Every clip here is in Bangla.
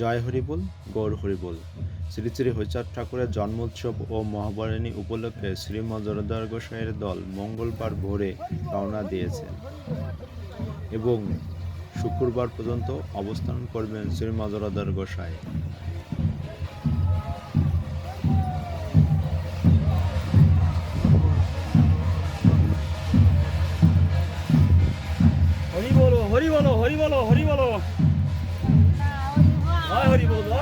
জয় হরিবোল গৌর হরিবোল শ্রী শ্রী হরিচাঁদ ঠাকুরের জন্মোৎসব ও মহাবরণী উপলক্ষে শ্রী মজরদার গোসাইয়ের দল মঙ্গলবার ভোরে রওনা দিয়েছে এবং শুক্রবার পর্যন্ত অবস্থান করবেন শ্রী মজরদার গোসাই। হরি বলো হরি বলো হরি বলো হরি বলো।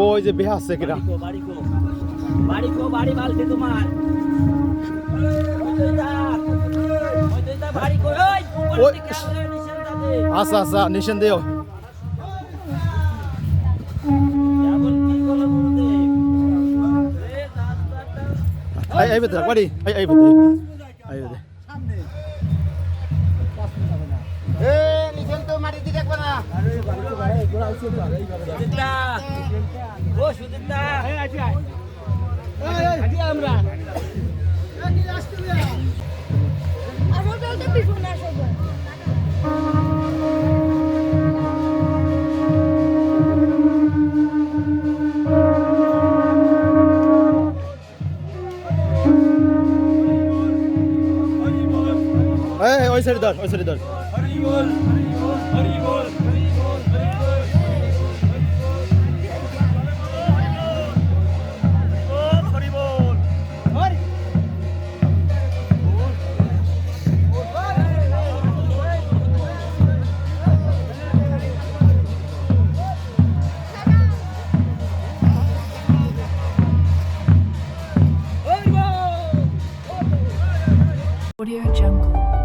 ওই যে বেহাস কিরা বাড়ি কো বাড়ি কো বাড়ি মালকে তোমার। ওই থাক ওই থাক বাড়ি কো ওই ওই- নিশান দাদে আচ্ছা আচ্ছা নিশান দিও এই এই বেতে বাড়ি এই এই বেতে এই বেতে এ নিশান তো মারি দিতে দেখবে না। ওই সাইড ধর ওই সাইড ধর। হরি বল হরি বল হরি বল। Audio Jungle.